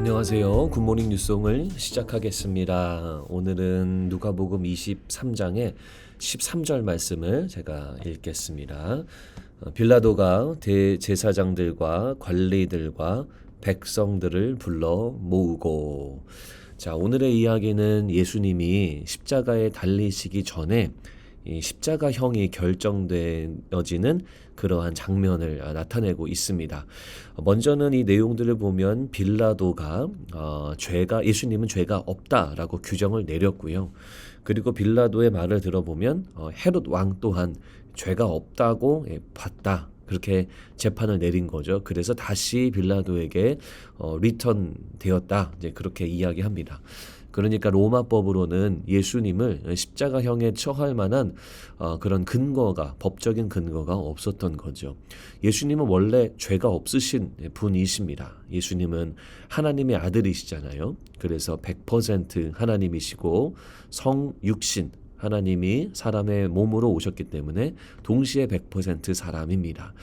안녕하세요. 굿모닝 뉴송을 시작하겠습니다. 오늘은 누가복음 23장의 13절 말씀을 제가 읽겠습니다. 어, 빌라도가 대제사장들과 관리들과 백성들을 불러 모으고 자, 오늘의 이야기는 예수님이 십자가에 달리시기 전에 이 십자가형이 결정되어지는 그러한 장면을 아, 나타내고 있습니다. 먼저는 이 내용들을 보면 빌라도가 어, 죄가 예수님은 죄가 없다라고 규정을 내렸고요. 그리고 빌라도의 말을 들어보면 어, 헤롯 왕 또한 죄가 없다고 예, 봤다. 그렇게 재판을 내린 거죠. 그래서 다시 빌라도에게 어, 리턴 되었다. 이제 그렇게 이야기합니다. 그러니까 로마법으로는 예수님을 십자가형에 처할 만한 어, 그런 근거가 법적인 근거가 없었던 거죠. 예수님은 원래 죄가 없으신 분이십니다. 예수님은 하나님의 아들이시잖아요. 그래서 100% 하나님이시고 성 육신 하나님이 사람의 몸으로 오셨기 때문에 동시에 100% 사람입니다.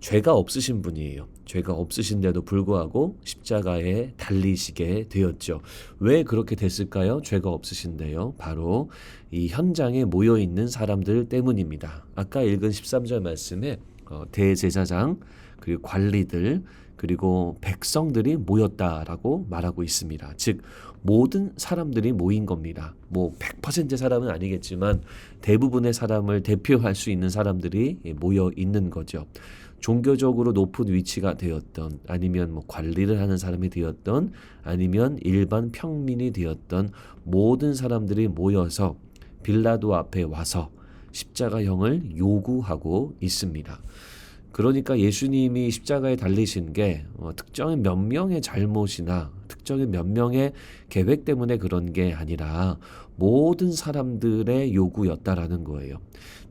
죄가 없으신 분이에요. 죄가 없으신데도 불구하고 십자가에 달리시게 되었죠. 왜 그렇게 됐을까요? 죄가 없으신데요. 바로 이 현장에 모여 있는 사람들 때문입니다. 아까 읽은 13절 말씀에 어, 대제사장 그리고 관리들 그리고 백성들이 모였다라고 말하고 있습니다. 즉 모든 사람들이 모인 겁니다. 뭐 100% 사람은 아니겠지만 대부분의 사람을 대표할 수 있는 사람들이 모여 있는 거죠. 종교적으로 높은 위치가 되었던 아니면 뭐 관리를 하는 사람이 되었던 아니면 일반 평민이 되었던 모든 사람들이 모여서 빌라도 앞에 와서 십자가형을 요구하고 있습니다. 그러니까 예수님이 십자가에 달리신 게 어, 특정의 몇 명의 잘못이나 특정의 몇 명의 계획 때문에 그런 게 아니라 모든 사람들의 요구였다라는 거예요.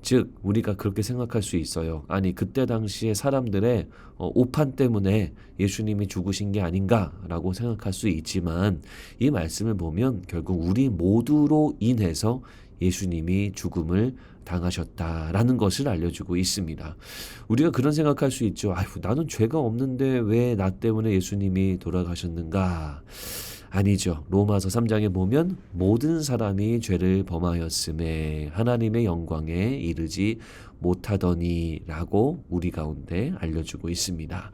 즉 우리가 그렇게 생각할 수 있어요. 아니 그때 당시에 사람들의 어, 오판 때문에 예수님이 죽으신 게 아닌가라고 생각할 수 있지만 이 말씀을 보면 결국 우리 모두로 인해서 예수님이 죽음을 당하셨다라는 것을 알려주고 있습니다. 우리가 그런 생각할 수 있죠. 아휴, 나는 죄가 없는데 왜 나 때문에 예수님이 돌아가셨는가? 아니죠. 로마서 3장에 보면 모든 사람이 죄를 범하였음에 하나님의 영광에 이르지 못하더니라고 우리 가운데 알려주고 있습니다.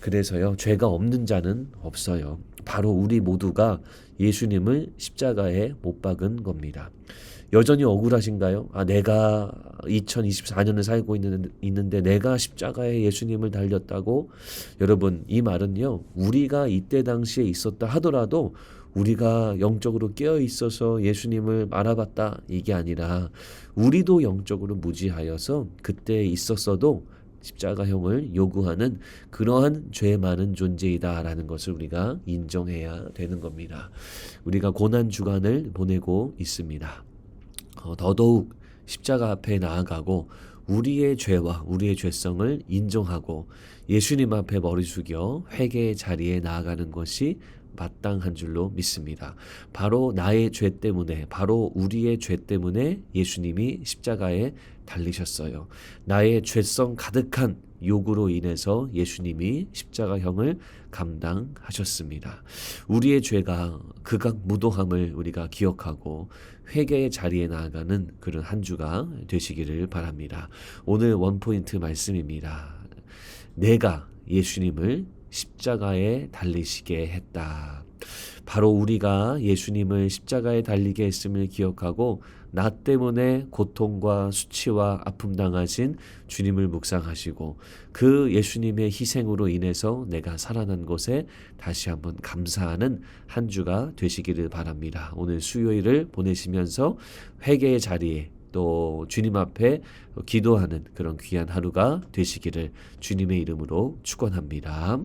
그래서요, 죄가 없는 자는 없어요. 바로 우리 모두가 예수님을 십자가에 못 박은 겁니다. 여전히 억울하신가요? 아, 내가 2024년을 살고 있는, 있는데 내가 십자가에 예수님을 달렸다고? 여러분, 이 말은요, 우리가 이때 당시에 있었다 하더라도 우리가 영적으로 깨어 있어서 예수님을 알아봤다. 이게 아니라 우리도 영적으로 무지하여서 그때 있었어도 십자가형을 요구하는 그러한 죄 많은 존재이다라는 것을 우리가 인정해야 되는 겁니다. 우리가 고난 주간을 보내고 있습니다. 어, 더더욱 십자가 앞에 나아가고 우리의 죄와 우리의 죄성을 인정하고 예수님 앞에 머리 숙여 회개의 자리에 나아가는 것이 마땅한 줄로 믿습니다. 바로 나의 죄 때문에, 바로 우리의 죄 때문에 예수님이 십자가에 달리셨어요. 나의 죄성 가득한 욕으로 인해서 예수님이 십자가형을 감당하셨습니다. 우리의 죄가 극악 무도함을 우리가 기억하고 회개의 자리에 나아가는 그런 한 주가 되시기를 바랍니다. 오늘 원포인트 말씀입니다. 내가 예수님을 십자가에 달리시게 했다. 바로 우리가 예수님을 십자가에 달리게 했음을 기억하고 나 때문에 고통과 수치와 아픔 당하신 주님을 묵상하시고 그 예수님의 희생으로 인해서 내가 살아난 것에 다시 한번 감사하는 한 주가 되시기를 바랍니다. 오늘 수요일을 보내시면서 회개의 자리에 또 주님 앞에 기도하는 그런 귀한 하루가 되시기를 주님의 이름으로 축원합니다.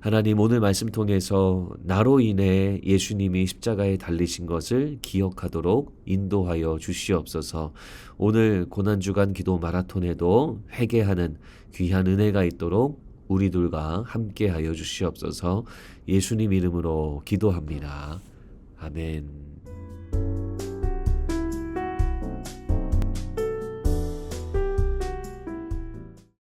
하나님 오늘 말씀 통해서 나로 인해 예수님이 십자가에 달리신 것을 기억하도록 인도하여 주시옵소서. 오늘 고난 주간 기도 마라톤에도 회개하는 귀한 은혜가 있도록 우리들과 함께하여 주시옵소서. 예수님 이름으로 기도합니다. 아멘.